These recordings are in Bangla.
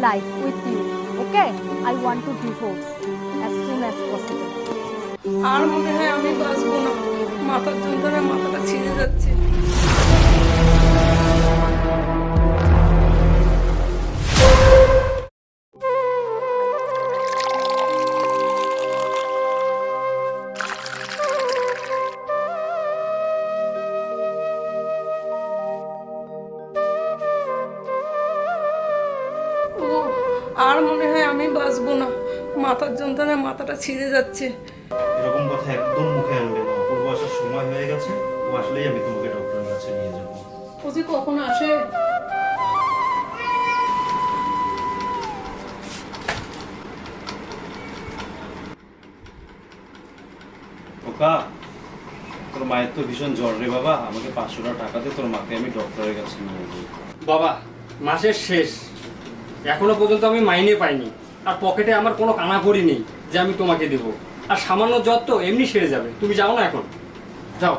life with you. Okay? I want to divorce as soon as possible. আর মনে হয় আমি বাঁচবো না মাথার যন্ত্রণায় মাথাটা ছিঁড়ে যাচ্ছে যন্ত্রণায় মাথাটা ছিঁড়ে যাচ্ছে। এরকম কথা একদম মুখে আনবে না। অপূর্ব আসার সময় হয়ে গেছে ও আসলেই আমি তোমাকে ডক্টরের কাছে নিয়ে যাব। ও যে কখন আসে? ওকা তোর মায়ের তো ভীষণ জ্বর রে বাবা। আমাকে পাঁচশো টাকা দে তোর মাকে আমি ডক্টরের কাছে নিয়ে যাব। বাবা মাসের শেষ। এখনও পর্যন্ত আমি মাইনে পাইনি। আর পকেটে আমার কোনো কানাকড়ি নেই যে আমি তোমাকে দেবো। আর সামান্য জ্বর তো এমনি সেরে যাবে। তুমি যাও না এখন। যাও।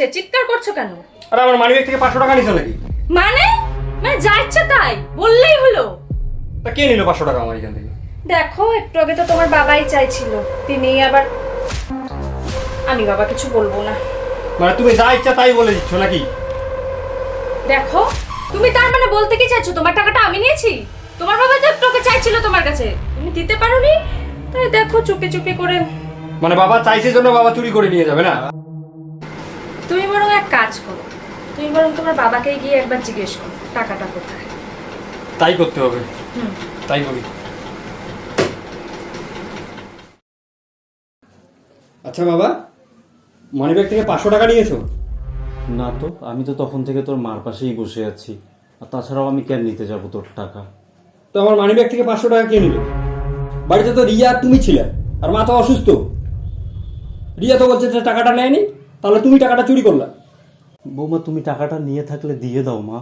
হয়েছে চিৎকার করছ কেন? আর আমার মানিব্যাগ থেকে পাঁচশো টাকা নিছো নাকি? মানে? মানে যা ইচ্ছা তাই বললেই হলো। তা কে নিল পাঁচশো টাকা আমার এখান থেকে? দেখো একটু আগে তো তোমার বাবাই চাইছিল তিনি আবার আমি বাবা কিছু বলব না। মানে তুমি যা ইচ্ছা তাই বলে দিচ্ছ নাকি? দেখো তুমি তার মানে বলতে কি চাইছো? তোমার টাকাটা আমি নিয়েছি? তোমার বাবা তো একটু আগে চাইছিল তোমার কাছে। তুমি দিতে পারোনি? তাই দেখো চুপি চুপি করে মানে বাবা চাইছে জন্য বাবা চুরি করে নিয়ে যাবে না? কাজ করো। তুমি বরং তোমার বাবাকে গিয়ে একবার জিজ্ঞেস করো টাকাটা কোথায়। তাই করতে হবে? হুম। তাই করি। আচ্ছা বাবা মানিব্যাগ থেকে পাঁচশো টাকা নিয়েছো? না তো আমি তো তখন থেকে তোর মার পাশেই বসে আছি। আর তাছাড়াও আমি কেন নিতে যাব তোর টাকা? তো আমার মানিব্যাগ থেকে পাঁচশো টাকা কে নিল বাড়িতে তো রিয়া আর তুমি ছিলে আর মা তো অসুস্থ। রিয়া তো বলছে যে টাকাটা নেয়নি তাহলে তুমি টাকাটা চুরি করলা। বৌমা তুমি টাকাটা নিয়ে থাকলে দিয়ে দাও মা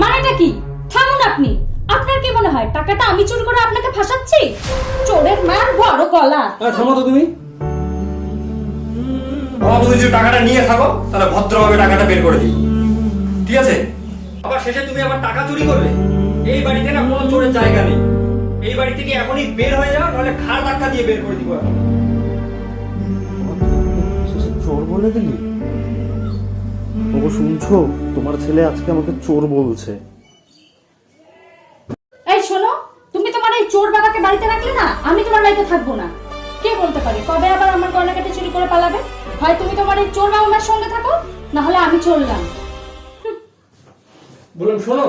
মানেটা কি থামুন আপনি আপনার কি মনে হয় টাকাটা আমি চুরি করে আপনাকে ফাঁসাচ্ছি চোরের মার বড় গলা আরে থামো তো তুমি বাবা তুমি যদি টাকাটা নিয়ে থাকো তাহলে ভদ্রভাবে টাকাটা বের করে দিই ঠিক আছে আবার শেষে তুমি আমার টাকা চুরি করবে এই বাড়িতে না কোনো চোরের জায়গা নেই এই বাড়ি থেকে এখনই বের হয়ে যাও নাহলে খাড় ধাক্কা দিয়ে বের করে দিব এখন চোর বলে দিলি ওগো শুনছো? তোমার ছেলে আজকে আমাকে চোর বলছে। এই শোনো তুমি তোমার এই চোর বাবাকে বাড়িতে রাখলে না আমি তোমার বাড়িতে থাকব না। কে বলতে পারে? কবে আবার আমার গয়নাকাটি চুরি করে পালাবে? হয় তুমি তোমার এই চোর বাবার সঙ্গে থাকো না হলে আমি চললাম। বললাম শোনো।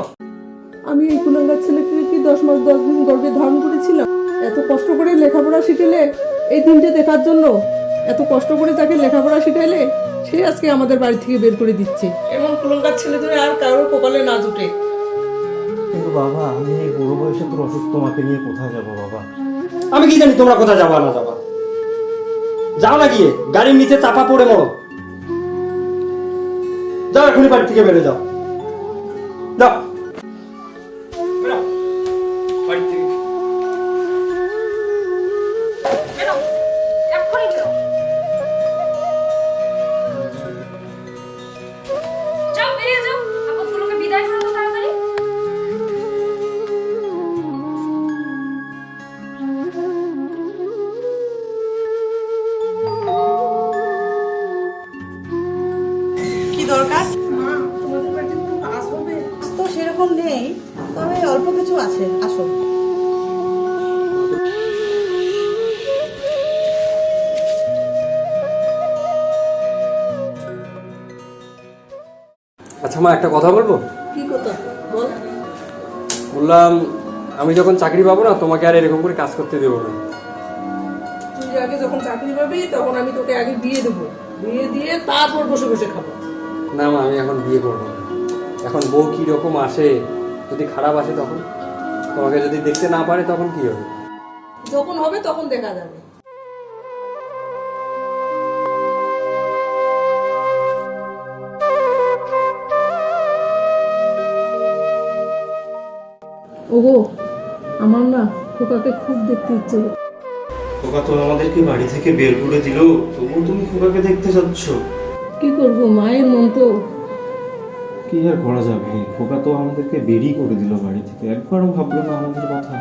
আমি এই কুলাঙ্গার ছেলেকে কি দশ মাস দশ দিন গর্ভে ধারণ করেছিলাম? এত কষ্ট করে লেখাপড়া শিখেলে এই দিনটা দেখার জন্য এত কষ্ট করে যাকে লেখাপড়া শিখাইলে সে আজকে আমাদের বাড়ি থেকে বের করে দিচ্ছে। এমন কুলাঙ্গার ছেলে ধরে আর কারোর কপালে না জুটে। কিন্তু বাবা আমি এই বুড়ো বয়সে তোর অসুস্থ মাকে নিয়ে কোথায় যাব বাবা? আমি কি জানি তোমরা কোথায় যাবা না যাবা? যাও না গিয়ে গাড়ির নিচে চাপা পড়ে মরো। যাও এখনই বাড়ি থেকে বেরো যাও। তো সেরকম নেই তবে অল্প কিছু আছে আসো। আচ্ছা মা একটা কথা বলব? কি বললাম আমি যখন চাকরি পাবো না তোমাকে আর এরকম করে কাজ করতে দেবো না। তুই আগে যখন চাকরি পাবি তখন আমি তোকে আগে বিয়ে দেবো। বিয়ে দিয়ে তারপর বসে বসে খাব। না মা আমি এখন বিয়ে করব না। এখন বউ কি রকম আসে যদি খারাপ আসে তখন? তোমাকে যদি দেখতে না পারে তখন কি হবে? যখন হবে তখন দেখা যাবে। ওগো আমার না খোকাকে খুব দেখতে ইচ্ছে। খোকা তো আমাদেরকে বাড়ি থেকে বের করে দিল তবুও তুমি খোকাকে দেখতে যাচ্ছ। কি করব মায়ের মন তো। কি আর করা যাবে? খোকা তো আমাদেরকে বেরি করে দিল বাড়ি থেকে। একবারও ভাবলো না আমাদের কথা।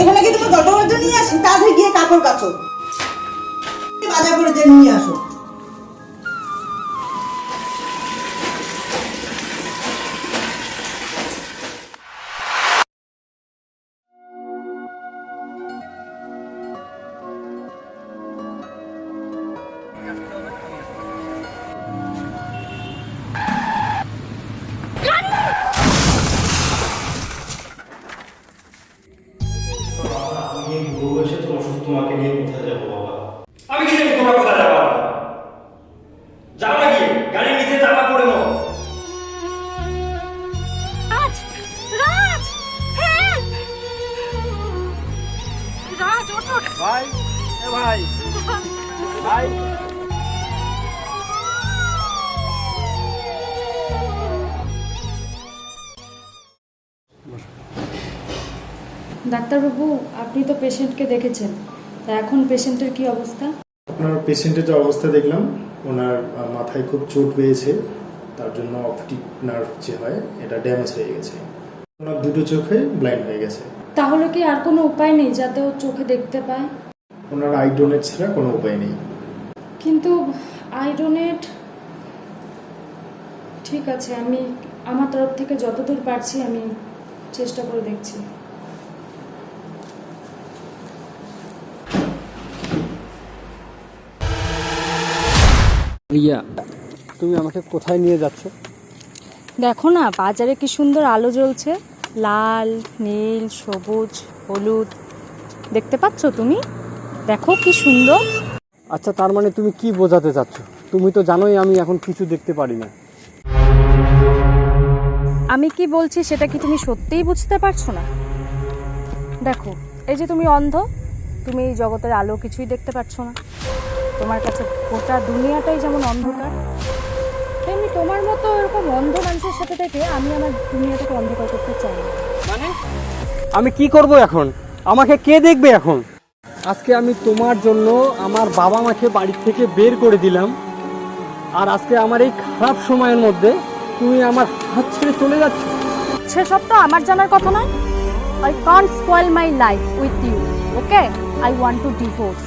এখানে কি তুমি গল্প করতে নিয়ে আসি? তাড়াতাড়ি গিয়ে কাপড় কাচো বাজার করে যে নিয়ে আসো। ভাই। ডাক্তারবাবু আপনি তো পেশেন্টকে দেখেছেন। তা এখন পেশেন্টের কি অবস্থা? আপনার পেশেন্টের যে অবস্থা দেখলাম ওনার মাথায় খুব চোট পেয়েছে তার জন্য অপটিক নার্ভ যে হয় এটা ড্যামেজ হয়ে গেছে। ওনার দুটো চোখে ব্লাইন্ড হয়ে গেছে। তাহলে কি আর কোনো উপায় নেই যাতে ও চোখে দেখতে পায়? ওনার আই ডোনেট ছাড়া কোনো উপায় নেই। কিন্তু আই ডোনেট ঠিক আছে আমি আমার তরফ থেকে যতদূর পারছি আমি চেষ্টা করে দেখছি। রিয়া তুমি আমাকে কোথায় নিয়ে যাচ্ছ? দেখো না বাজারে কি সুন্দর আলো জ্বলছে। লাল নীল সবুজ হলুদ। দেখতে পাচ্ছ তুমি? দেখো কি সুন্দর। আচ্ছা তার মানে তুমি কি বোঝাতে চাচ্ছ? তুমি তো জানোই আমি এখন কিছু দেখতে পারি না। আমি কি বলছি সেটা কি তুমি সত্যিই বুঝতে পারছ না? দেখো এই যে তুমি অন্ধ তুমি এই জগতের আলো কিছুই দেখতে পাচ্ছ না। তোমার কাছে গোটা দুনিয়াটাই যেমন অন্ধকার তেমনি তোমার মতো এরকম অন্ধ মানুষের সাথে থেকে আমি আমার দুনিয়াটাকে অন্ধকার করতে চাই না। মানে? আমি কি করব এখন? আমাকে কে দেখবে এখন? আজকে আমি তোমার জন্য আমার বাবা মাকে বাড়ি থেকে বের করে দিলাম। আর আজকে আমার এই খারাপ সময়ের মধ্যে তুমি আমার হাত ছেড়ে চলে যাচ্ছ। সেসব তো আমার জানার কথা নয়। I can't spoil my life with you okay I want to divorce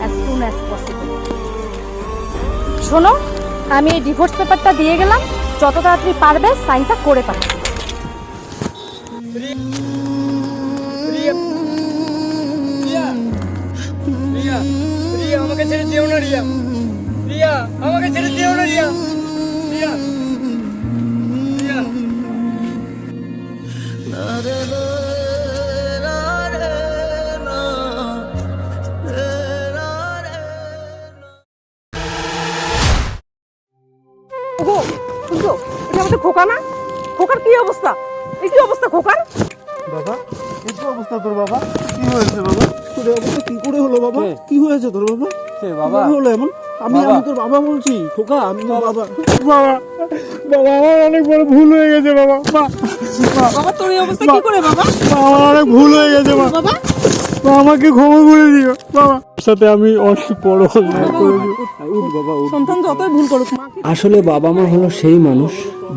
as soon as possible শোনো, আমি এই ডিভোর্স পেপারটা দিয়ে গেলাম। যত তাড়াতাড়ি পারবে সাইনটা করে পাঠাবে ছেড়ে যেও না রিয়া। রিয়া আমাকে ছেড়ে যেও না রিয়া। রিয়া। রিয়া। ওগো শুনছো এটা আমাদের খোকা না? খোকার কি অবস্থা? এই কি অবস্থা খোকার? বাবা এই কি অবস্থা তোর বাবা? কি হয়েছে বাবা? তোর অবস্থা কি করে হলো বাবা? কি হয়েছে তোর বাবা? বাবা? হলো এমন? আমি। আমি তোর বাবা বলছি খোকা আমি তোর বাবা। বাবা। বাবা আমার অনেক বড় ভুল হয়ে গেছে বাবা। মা- মা- বাবা তোর এই অবস্থা কি করে বাবা? মা, অনেক ভুল হয়ে গেছে বাবা। আমাকে ক্ষমা করে দিও বাবা। সাথে আমি অনেক বড় অন্যায় করে দিও উঠ বাবা উঠ। সন্তান যতই ভুল করুক আসলে বাবা মা হলো সেই মানুষ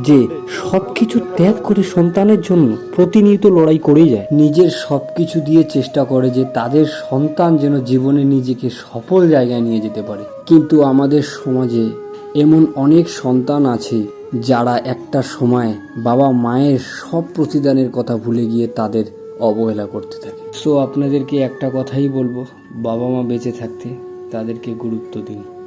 যে সবকিছু ত্যাগ করে সন্তানের জন্য প্রতিনিয়ত লড়াই করেই যায়। নিজের সবকিছু দিয়ে চেষ্টা করে যে তাদের সন্তান যেন জীবনে নিজেকে সফল জায়গায় নিয়ে যেতে পারে। কিন্তু আমাদের সমাজে এমন অনেক সন্তান আছে যারা একটা সময় বাবা মায়ের সব প্রতিদানের কথা ভুলে গিয়ে তাদের অবহেলা করতে থাকে। সো আপনাদেরকে একটা কথাই বলব, বাবা মা বেঁচে থাকতে তাদেরকে গুরুত্ব দিন।